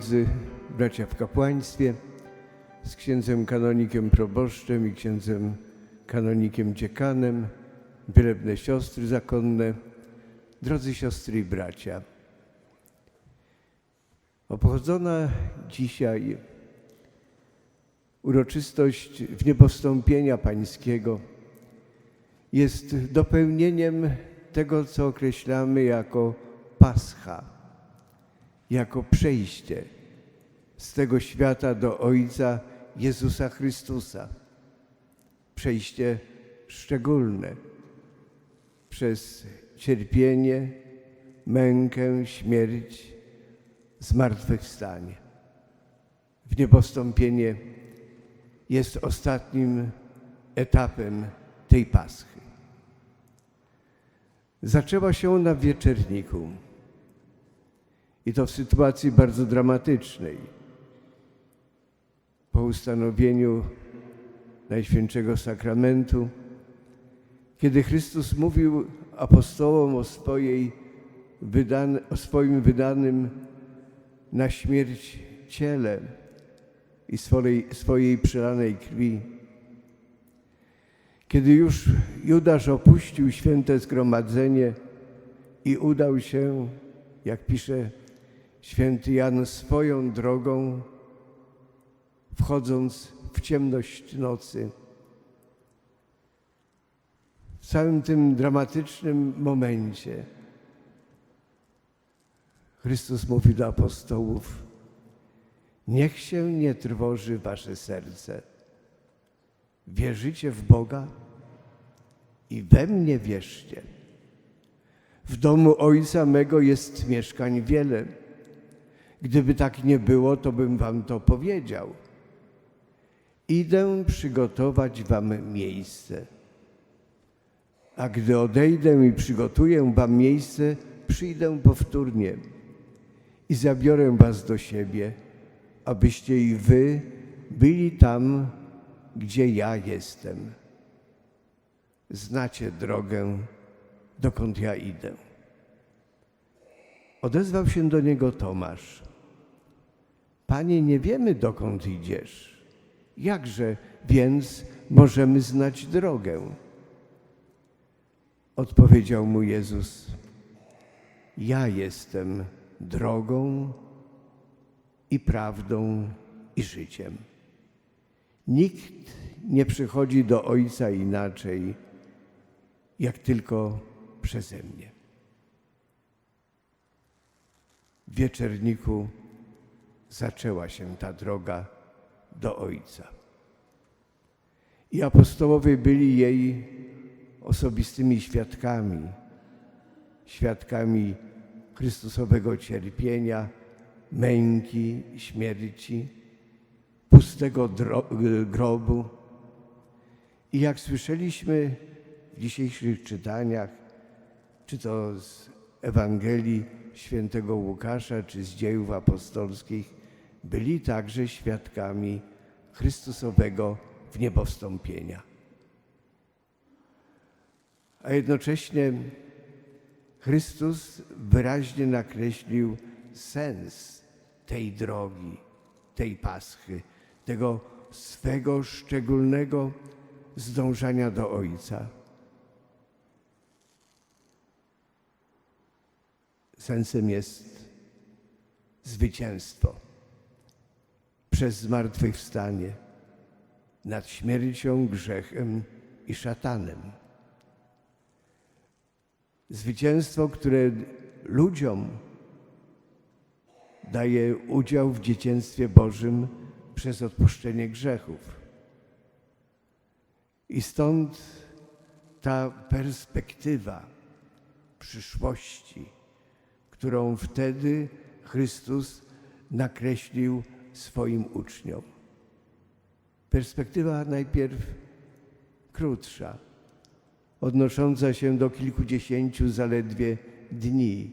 drodzy bracia w kapłaństwie, z księdzem kanonikiem proboszczem i księdzem kanonikiem dziekanem, wielebne siostry zakonne, drodzy siostry i bracia. Obchodzona dzisiaj uroczystość wniebostąpienia Pańskiego jest dopełnieniem tego, co określamy jako Pascha, jako przejście z tego świata do Ojca Jezusa Chrystusa. Przejście szczególne przez cierpienie, mękę, śmierć, zmartwychwstanie. W niebostąpienie jest ostatnim etapem tej Paschy. Zaczęła się ona w wieczerniku i to w sytuacji bardzo dramatycznej. Po ustanowieniu Najświętszego Sakramentu, kiedy Chrystus mówił apostołom o, swojej wydan- o swoim wydanym na śmierć ciele i swojej, swojej przelanej krwi, kiedy już Judasz opuścił święte zgromadzenie i udał się, jak pisze święty Jan, swoją drogą, wchodząc w ciemność nocy. W całym tym dramatycznym momencie Chrystus mówi do apostołów: Niech się nie trwoży wasze serce. Wierzycie w Boga i we mnie wierzcie. W domu Ojca mego jest mieszkań wiele. Gdyby tak nie było, to bym wam to powiedział. Idę przygotować wam miejsce. A gdy odejdę i przygotuję wam miejsce, przyjdę powtórnie i zabiorę was do siebie, abyście i wy byli tam, gdzie ja jestem. Znacie drogę, dokąd ja idę. Odezwał się do niego Tomasz. Panie, nie wiemy, dokąd idziesz. Jakże więc możemy znać drogę? Odpowiedział mu Jezus: Ja jestem drogą i prawdą i życiem. Nikt nie przychodzi do Ojca inaczej, jak tylko przeze mnie. W wieczerniku zaczęła się ta droga do Ojca. I apostołowie byli jej osobistymi świadkami, świadkami Chrystusowego cierpienia, męki, śmierci, pustego grobu. I jak słyszeliśmy w dzisiejszych czytaniach, czy to z Ewangelii świętego Łukasza, czy z dziejów apostolskich, byli także świadkami Chrystusowego wniebowstąpienia. A jednocześnie Chrystus wyraźnie nakreślił sens tej drogi, tej paschy, tego swego szczególnego zdążania do Ojca. Sensem jest zwycięstwo przez zmartwychwstanie nad śmiercią, grzechem i szatanem. Zwycięstwo, które ludziom daje udział w dzieciństwie Bożym przez odpuszczenie grzechów. I stąd ta perspektywa przyszłości, którą wtedy Chrystus nakreślił swoim uczniom. Perspektywa najpierw krótsza, odnosząca się do kilkudziesięciu zaledwie dni,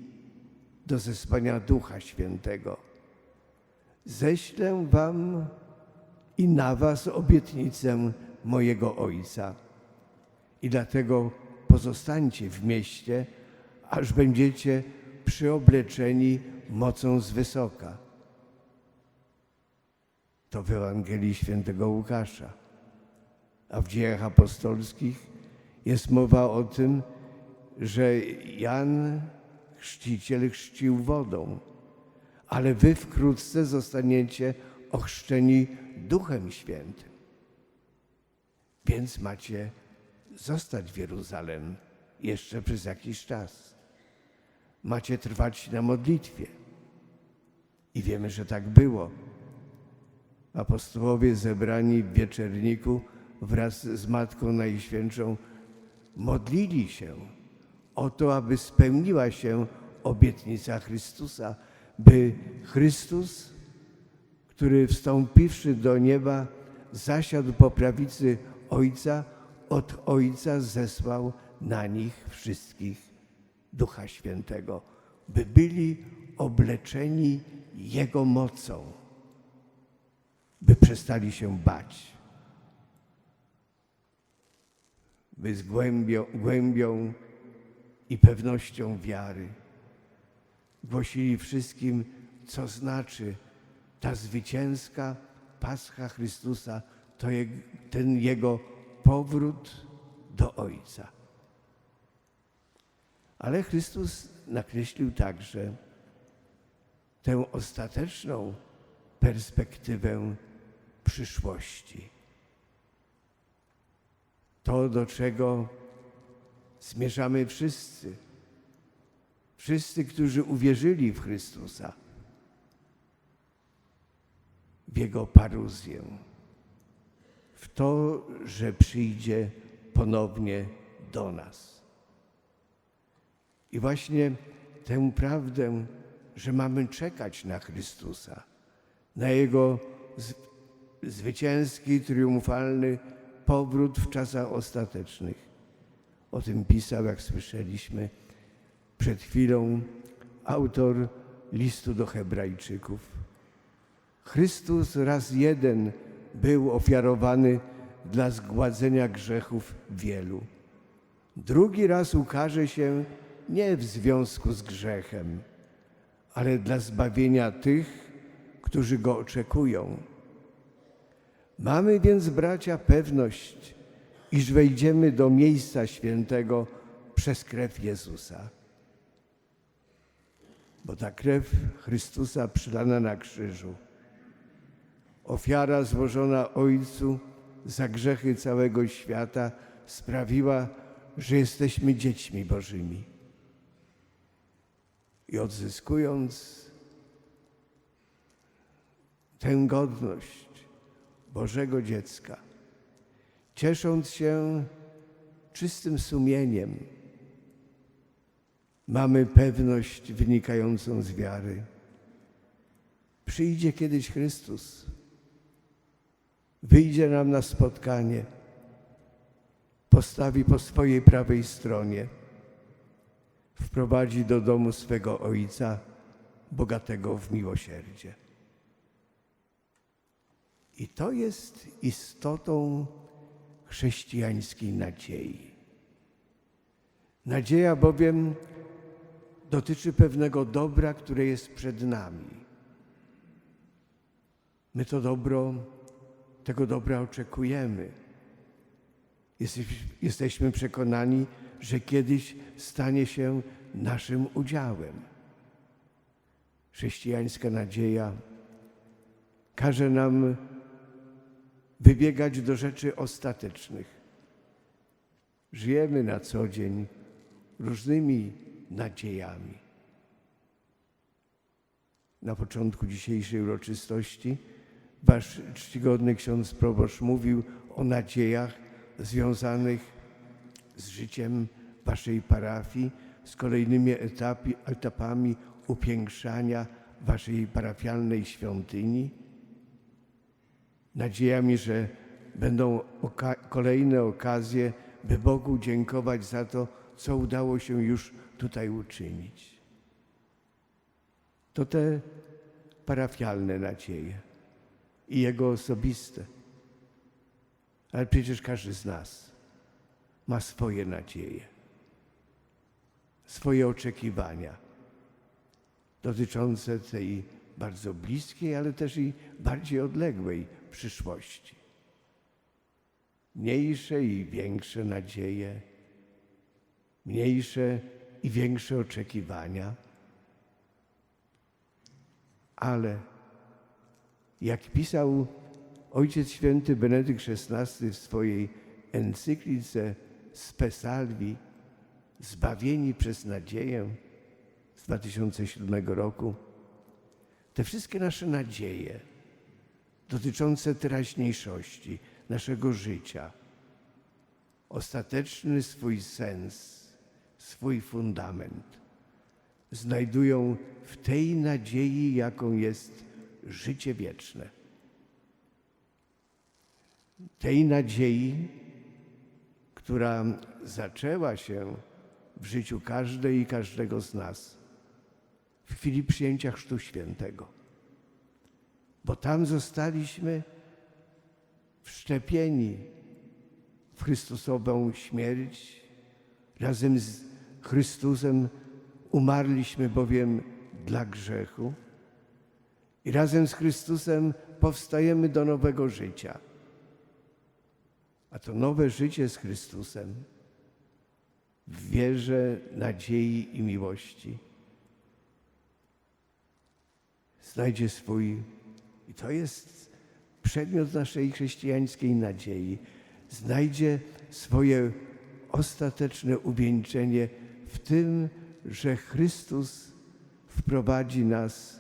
do zesłania Ducha Świętego. Ześlę wam i na was obietnicę mojego Ojca. I dlatego pozostańcie w mieście, aż będziecie przyobleczeni mocą z wysoka. To w Ewangelii Świętego Łukasza. A w dziejach apostolskich jest mowa o tym, że Jan chrzciciel chrzcił wodą, ale wy wkrótce zostaniecie ochrzczeni Duchem Świętym. Więc macie zostać w Jeruzalem jeszcze przez jakiś czas. Macie trwać na modlitwie. I wiemy, że tak było. Apostołowie zebrani w wieczerniku wraz z Matką Najświętszą modlili się o to, aby spełniła się obietnica Chrystusa, by Chrystus, który wstąpiwszy do nieba, zasiadł po prawicy Ojca, od Ojca zesłał na nich wszystkich Ducha Świętego, by byli obleczeni Jego mocą, by przestali się bać, by z głębią, głębią i pewnością wiary głosili wszystkim, co znaczy ta zwycięska Pascha Chrystusa, to je, ten Jego powrót do Ojca. Ale Chrystus nakreślił także tę ostateczną perspektywę przyszłości. To, do czego zmierzamy wszyscy, wszyscy, którzy uwierzyli w Chrystusa, w Jego paruzję, w to, że przyjdzie ponownie do nas. I właśnie tę prawdę, że mamy czekać na Chrystusa, na Jego zwycięski, triumfalny powrót w czasach ostatecznych. O tym pisał, jak słyszeliśmy przed chwilą, autor listu do Hebrajczyków. Chrystus raz jeden był ofiarowany dla zgładzenia grzechów wielu. Drugi raz ukaże się nie w związku z grzechem, ale dla zbawienia tych, którzy go oczekują. Mamy więc, bracia, pewność, iż wejdziemy do miejsca świętego przez krew Jezusa. Bo ta krew Chrystusa przylana na krzyżu, ofiara złożona Ojcu za grzechy całego świata sprawiła, że jesteśmy dziećmi Bożymi. I odzyskując tę godność Bożego dziecka, ciesząc się czystym sumieniem, mamy pewność wynikającą z wiary. Przyjdzie kiedyś Chrystus, wyjdzie nam na spotkanie, postawi po swojej prawej stronie, wprowadzi do domu swego Ojca, bogatego w miłosierdzie. I to jest istotą chrześcijańskiej nadziei. Nadzieja bowiem dotyczy pewnego dobra, które jest przed nami. My to dobro, tego dobra oczekujemy. Jesteś- Jesteśmy przekonani, że kiedyś stanie się naszym udziałem. Chrześcijańska nadzieja każe nam wybiegać do rzeczy ostatecznych. Żyjemy na co dzień różnymi nadziejami. Na początku dzisiejszej uroczystości Wasz czcigodny ksiądz proboszcz mówił o nadziejach związanych z życiem Waszej parafii, z kolejnymi etapami upiększania Waszej parafialnej świątyni nadziejami, że będą oka- kolejne okazje, by Bogu dziękować za to, co udało się już tutaj uczynić. To te parafialne nadzieje i Jego osobiste. Ale przecież każdy z nas ma swoje nadzieje, swoje oczekiwania dotyczące tej bardzo bliskiej, ale też i bardziej odległej przyszłości. Mniejsze i większe nadzieje, mniejsze i większe oczekiwania, ale jak pisał Ojciec Święty Benedykt XVI w swojej encyklice Spe Salvi, Zbawieni przez nadzieję z 2007 roku, te wszystkie nasze nadzieje dotyczące teraźniejszości, naszego życia, ostateczny swój sens, swój fundament znajdują w tej nadziei, jaką jest życie wieczne. Tej nadziei, która zaczęła się w życiu każdej i każdego z nas w chwili przyjęcia Chrztu Świętego. Bo tam zostaliśmy wszczepieni w Chrystusową śmierć. Razem z Chrystusem umarliśmy bowiem dla grzechu i razem z Chrystusem powstajemy do nowego życia. A to nowe życie z Chrystusem w wierze, nadziei i miłości znajdzie swój, i to jest przedmiot naszej chrześcijańskiej nadziei, znajdzie swoje ostateczne uwieńczenie w tym, że Chrystus wprowadzi nas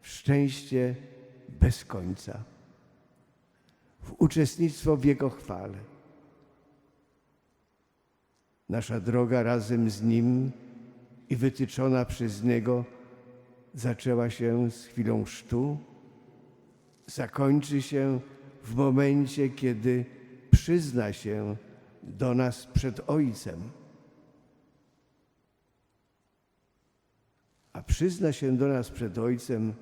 w szczęście bez końca, w uczestnictwo w Jego chwale. Nasza droga razem z Nim i wytyczona przez Niego zaczęła się z chwilą sztu, zakończy się w momencie, kiedy przyzna się do nas przed Ojcem. A przyzna się do nas przed Ojcem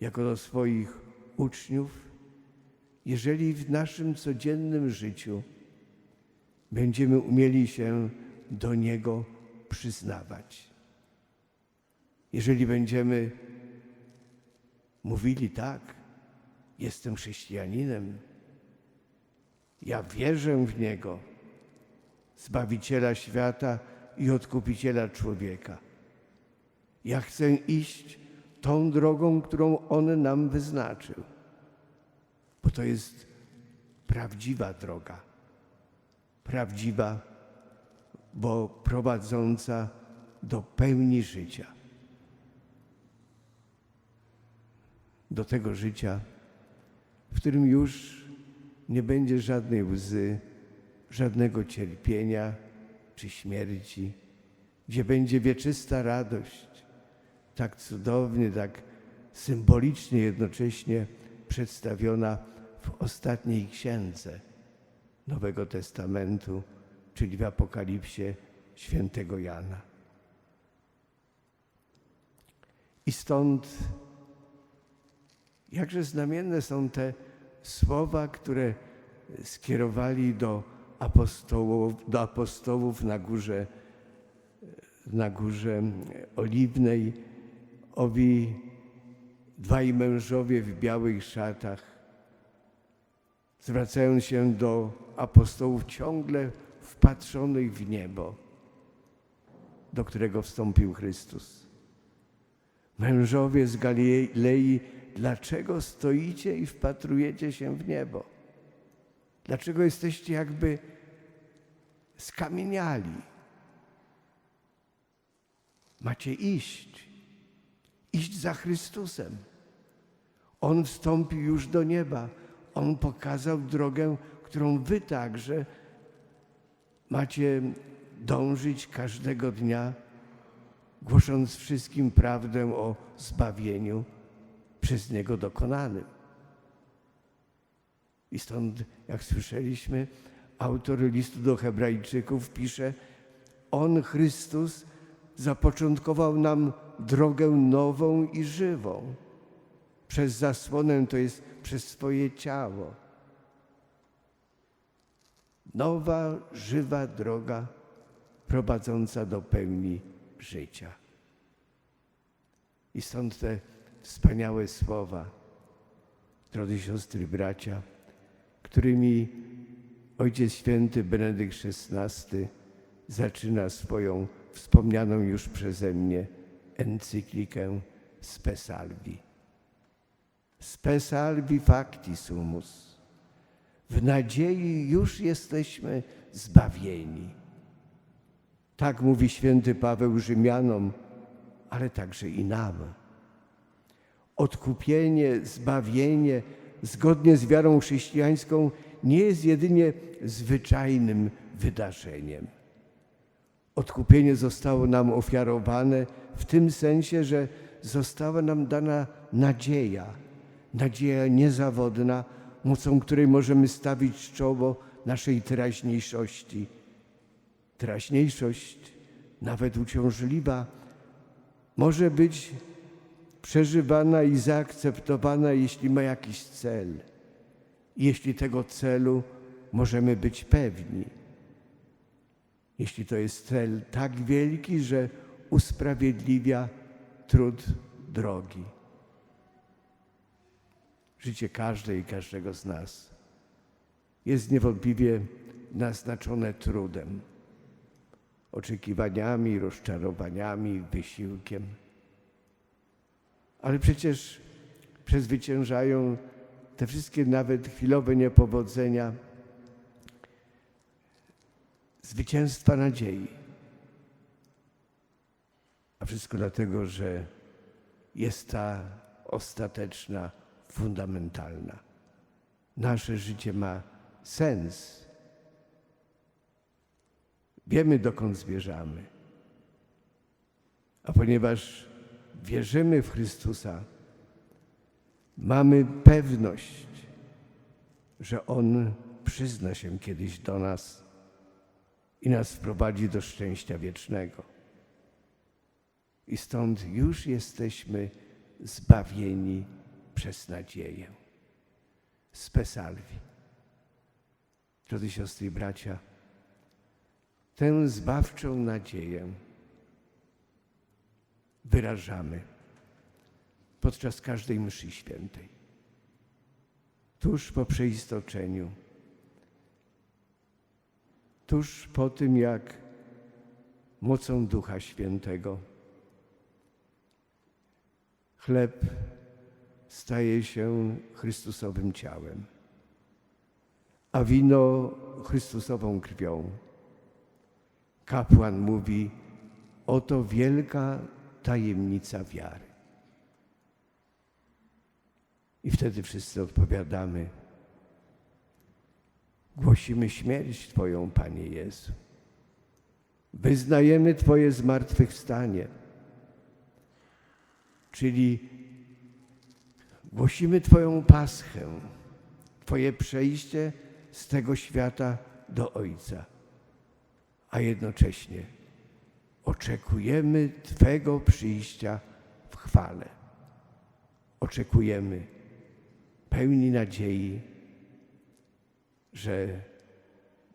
jako do swoich uczniów, jeżeli w naszym codziennym życiu będziemy umieli się do Niego przyznawać. Jeżeli będziemy mówili tak, jestem chrześcijaninem, ja wierzę w Niego, Zbawiciela świata i Odkupiciela człowieka. Ja chcę iść tą drogą, którą On nam wyznaczył, bo to jest prawdziwa droga. Prawdziwa, bo prowadząca do pełni życia. Do tego życia, w którym już nie będzie żadnej łzy, żadnego cierpienia czy śmierci, gdzie będzie wieczysta radość, tak cudownie, tak symbolicznie jednocześnie przedstawiona w ostatniej księdze Nowego Testamentu, czyli w Apokalipsie świętego Jana. I stąd jakże znamienne są te słowa, które skierowali do apostołów, do apostołów na górze, na górze Oliwnej, owi dwaj mężowie w białych szatach, zwracając się do apostołów ciągle wpatrzonych w niebo, do którego wstąpił Chrystus. Mężowie z Galilei, dlaczego stoicie i wpatrujecie się w niebo? Dlaczego jesteście jakby skamieniali? Macie iść, iść za Chrystusem. On wstąpił już do nieba. On pokazał drogę, którą wy także macie dążyć każdego dnia, głosząc wszystkim prawdę o zbawieniu przez Niego dokonanym. I stąd, jak słyszeliśmy, autor listu do Hebrajczyków pisze: On, Chrystus, zapoczątkował nam drogę nową i żywą. Przez zasłonę to jest przez swoje ciało. Nowa, żywa droga prowadząca do pełni życia. I stąd te wspaniałe słowa, drodzy siostry, bracia, którymi Ojciec Święty Benedykt XVI zaczyna swoją wspomnianą już przeze mnie encyklikę Spe Salvi. Spe salvi facti sumus. W nadziei już jesteśmy zbawieni. Tak mówi święty Paweł Rzymianom, ale także i nam. Odkupienie, zbawienie, zgodnie z wiarą chrześcijańską, nie jest jedynie zwyczajnym wydarzeniem. Odkupienie zostało nam ofiarowane w tym sensie, że została nam dana nadzieja, nadzieja niezawodna, mocą której możemy stawić czoło naszej teraźniejszości. Teraźniejszość, nawet uciążliwa, może być przeżywana i zaakceptowana, jeśli ma jakiś cel. Jeśli tego celu możemy być pewni. Jeśli to jest cel tak wielki, że usprawiedliwia trud drogi. Życie każdej i każdego z nas jest niewątpliwie naznaczone trudem, oczekiwaniami, rozczarowaniami, wysiłkiem. Ale przecież przezwyciężają te wszystkie nawet chwilowe niepowodzenia zwycięstwa nadziei. A wszystko dlatego, że jest ta ostateczna, fundamentalna. Nasze życie ma sens. Wiemy, dokąd zmierzamy. A ponieważ wierzymy w Chrystusa, mamy pewność, że On przyzna się kiedyś do nas i nas wprowadzi do szczęścia wiecznego. I stąd już jesteśmy zbawieni przez nadzieję. Spesalwi. Drodzy siostry i bracia, tę zbawczą nadzieję wyrażamy podczas każdej mszy świętej. Tuż po przeistoczeniu, tuż po tym, jak mocą Ducha Świętego chleb staje się Chrystusowym ciałem, a wino Chrystusową krwią. Kapłan mówi, oto wielka tajemnica wiary. I wtedy wszyscy odpowiadamy, głosimy śmierć Twoją, Panie Jezu. Wyznajemy Twoje zmartwychwstanie, czyli głosimy Twoją paschę, Twoje przejście z tego świata do Ojca, a jednocześnie oczekujemy Twego przyjścia w chwale. Oczekujemy pełni nadziei, że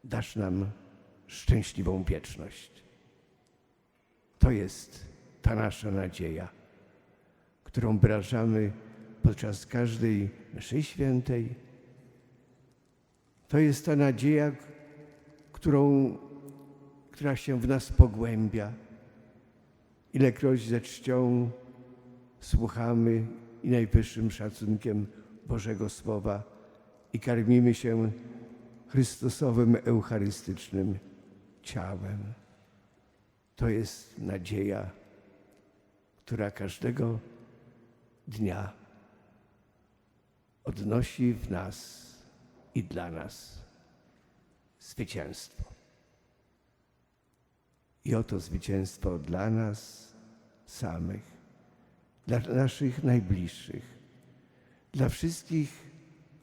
dasz nam szczęśliwą wieczność. To jest ta nasza nadzieja, którą wyrażamy podczas każdej mszy świętej. To jest ta nadzieja, którą, która się w nas pogłębia. Ilekroć ze czcią słuchamy i najwyższym szacunkiem Bożego Słowa i karmimy się Chrystusowym eucharystycznym ciałem. To jest nadzieja, która każdego dnia odnosi w nas i dla nas zwycięstwo. I oto zwycięstwo dla nas samych, dla naszych najbliższych, dla wszystkich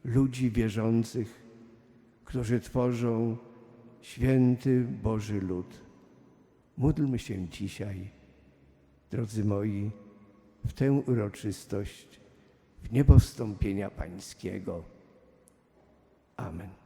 ludzi wierzących, którzy tworzą święty Boży lud. Módlmy się dzisiaj, drodzy moi, w tę uroczystość, w niebo Pańskiego. Amen.